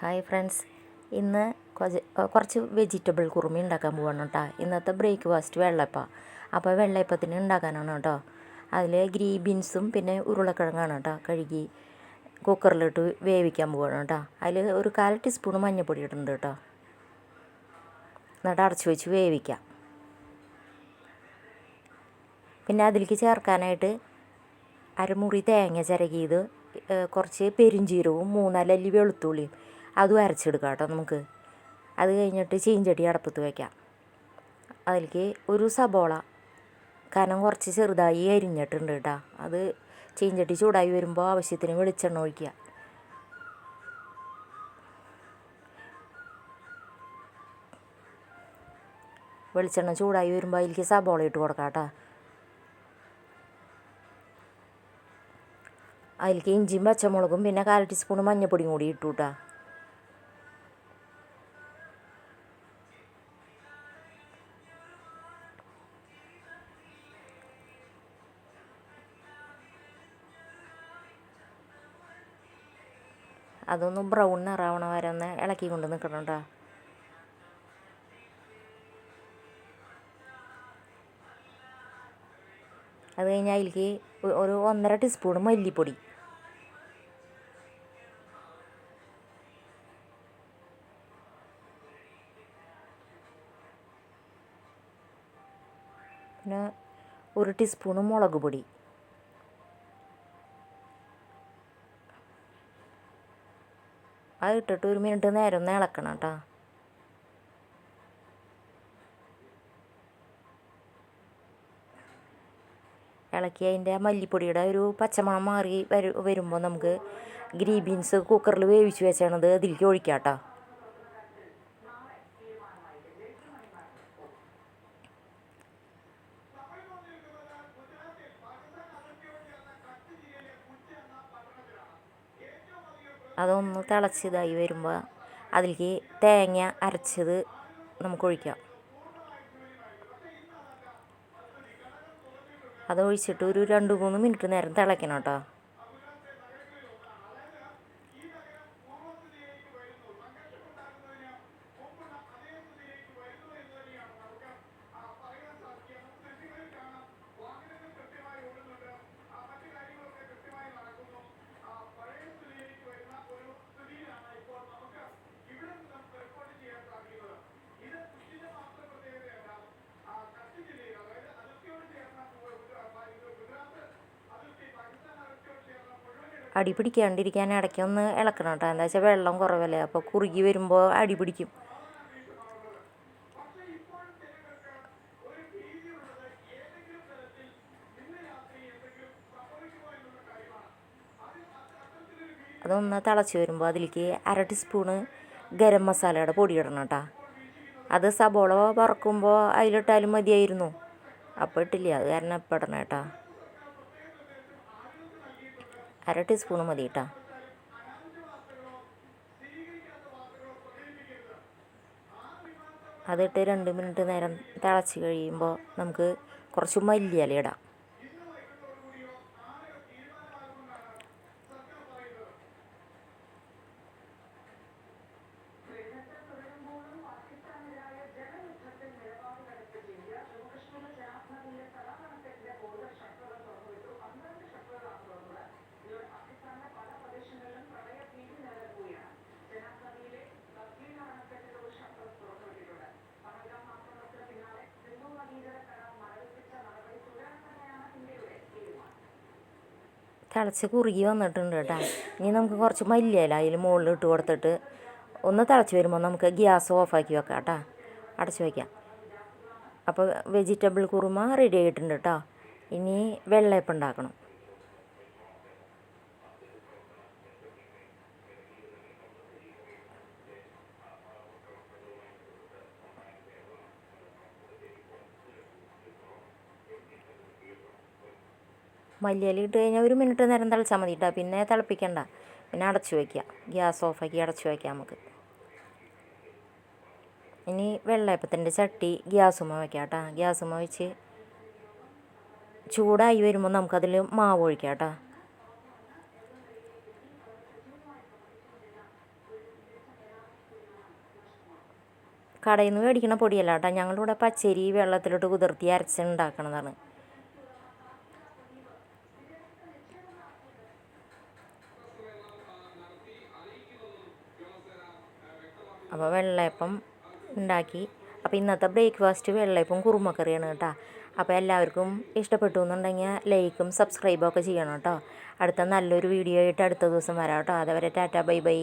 Hi friends ഇന്ന് കുറച്ച് vegetable കുറുമി ഉണ്ടാക്കാൻ പോവാണ് കേട്ടോ ഇന്നത്തെ ബ്രേക്ക്ഫാസ്റ്റ് വെള്ളയപ്പം. അപ്പോൾ വെള്ളയപ്പത്തിന് ഉണ്ടാക്കാനാണ് കേട്ടോ അതിൽ ഗ്രീ ബീൻസും പിന്നെ ഉരുളക്കിഴങ്ങാണ് കേട്ടോ കഴുകി കുക്കറിലിട്ട് വേവിക്കാൻ പോവാണ് കേട്ടോ അതിൽ ഒരു കാൽ ടീസ്പൂൺ മഞ്ഞൾപ്പൊടി ഇടുന്നുണ്ട് കേട്ടോ എന്നിട്ട് അടച്ചു വെച്ച് വേവിക്കാം. പിന്നെ അതിലേക്ക് ചേർക്കാനായിട്ട് അരമുറി തേങ്ങ ചിരകിയത് കുറച്ച് പെരിഞ്ചീരവും മൂന്നാലല്ലി വെളുത്തുള്ളിയും അതും അരച്ചെടുക്കാം കേട്ടോ നമുക്ക്. അത് കഴിഞ്ഞിട്ട് ചീഞ്ചട്ടി അടപ്പത്ത് വയ്ക്കാം അതിലേക്ക് ഒരു സബോള. കനം കുറച്ച് ചെറുതായി അരിഞ്ഞിട്ടുണ്ട് കേട്ടോ. അത് ചീഞ്ചട്ടി ചൂടായി വരുമ്പോൾ ആവശ്യത്തിന് വെളിച്ചെണ്ണ ഒഴിക്കുക. വെളിച്ചെണ്ണ ചൂടായി വരുമ്പോൾ അതിലേക്ക് സബോള ഇട്ട് കൊടുക്കാം കേട്ടോ. അതിലേക്ക് ഇഞ്ചിയും പച്ചമുളകും പിന്നെ കാൽ ടീസ്പൂൺ മഞ്ഞൾപ്പൊടിയും കൂടി ഇട്ടു കേട്ടോ. അതൊന്ന് ബ്രൗൺ നിറാവണ വരെ ഒന്ന് ഇളക്കി കൊണ്ട് നിൽക്കണം അത് കഴിഞ്ഞാൽ അതിലേക്ക് ഒരു ഒന്നര ടീസ്പൂൺ മല്ലിപ്പൊടി. പിന്നെ ഒരു ടീസ്പൂൺ മുളക് പൊടി. അത് ഇട്ടിട്ട് ഒരു മിനിറ്റ് നേരം ഒന്ന് ഇളക്കണം കേട്ടോ. ഇളക്കി അതിന്റെ മല്ലിപ്പൊടിയുടെ ഒരു പച്ചമണം മാറി വരു വരുമ്പോൾ നമുക്ക് ഗ്രീൻ ബീൻസ് കുക്കറിൽ വേവിച്ച് വെച്ചാണത് അതിലേക്ക് ഒഴിക്കാം കേട്ടോ. അതൊന്ന് തിളച്ച് ഇതായി വരുമ്പോൾ അതിലേക്ക് തേങ്ങ അരച്ചത് നമുക്ക് ഒഴിക്കാം. അത് ഒഴിച്ചിട്ട് ഒരു രണ്ട് മൂന്ന് മിനിറ്റ് നേരം തിളയ്ക്കണം കേട്ടോ. അടി പിടിക്കാണ്ടിരിക്കാൻ ഇടയ്ക്ക് ഒന്ന് ഇളക്കണം കേട്ടോ. എന്താ വെച്ചാൽ വെള്ളം കുറവല്ലേ? അപ്പോൾ കുറുകി വരുമ്പോൾ അടി പിടിക്കും. അതൊന്ന് തിളച്ച് വരുമ്പോൾ അതിലേക്ക് അര ടീസ്പൂണ് ഗരം മസാലയുടെ പൊടി ഇടണം കേട്ടോ. അത് സബോള വറക്കുമ്പോൾ അതിലിട്ടാലും മതിയായിരുന്നു. അപ്പോൾ ഇട്ടില്ല? അത് കാരണം ഇപ്പം ഇടണം കേട്ടോ. അര ടീസ്പൂൺ മതി കേട്ടോ അതിട്ട് രണ്ട് മിനിറ്റ് നേരം തിളച്ച് കഴിയുമ്പോൾ നമുക്ക് കുറച്ച് മല്ലിയില ഇടാം. തിളച്ച് കുറുകി വന്നിട്ടുണ്ട് കേട്ടോ. ഇനി നമുക്ക് കുറച്ച് മല്ലിയില അതിൽ മുകളിൽ ഇട്ട് കൊടുത്തിട്ട് ഒന്ന് തിളച്ച് വരുമ്പോൾ നമുക്ക് ഗ്യാസ് ഓഫാക്കി വെക്കാം കേട്ടോ. അടച്ച് വയ്ക്കാം അപ്പോൾ വെജിറ്റബിൾ കുറുമ റെഡി ആയിട്ടുണ്ട് കേട്ടോ. ഇനി വെള്ളയപ്പം ഉണ്ടാക്കണം. മല്ലിയില ഇട്ട് കഴിഞ്ഞാൽ ഒരു മിനിറ്റ് നേരം തിളച്ചാൽ മതി കേട്ടോ പിന്നെ തിളപ്പിക്കണ്ട. പിന്നെ അടച്ചു വയ്ക്കുക ഗ്യാസ് ഓഫാക്കി അടച്ചു വയ്ക്കാം നമുക്ക് ഇനി വെള്ളയപ്പത്തിന്റെ ചട്ടി ഗ്യാസുമ്മ വയ്ക്കാം കേട്ടോ ഗ്യാസുമ്മ വെച്ച് ചൂടായി വരുമ്പോൾ നമുക്കതിൽ മാവ് ഒഴിക്കാം കേട്ടോ കടയിൽ നിന്ന് മേടിക്കുന്ന പൊടിയല്ല കേട്ടോ ഞങ്ങളിവിടെ പച്ചരി വെള്ളത്തിലിട്ട് കുതിർത്തി അരച്ച് അപ്പോൾ വെള്ളയപ്പം ഉണ്ടാക്കി. അപ്പോൾ ഇന്നത്തെ ബ്രേക്ക്ഫാസ്റ്റ് വെള്ളയപ്പം കുറുമക്കറിയാണ് കേട്ടോ. അപ്പോൾ എല്ലാവർക്കും ഇഷ്ടപ്പെട്ടു എന്നുണ്ടെങ്കിൽ ലൈക്കും സബ്സ്ക്രൈബും ഒക്കെ ചെയ്യണം കേട്ടോ. അടുത്ത നല്ലൊരു വീഡിയോ ആയിട്ട് അടുത്ത ദിവസം വരാം കേട്ടോ. അതുവരെ ടാറ്റ ബൈ ബൈ.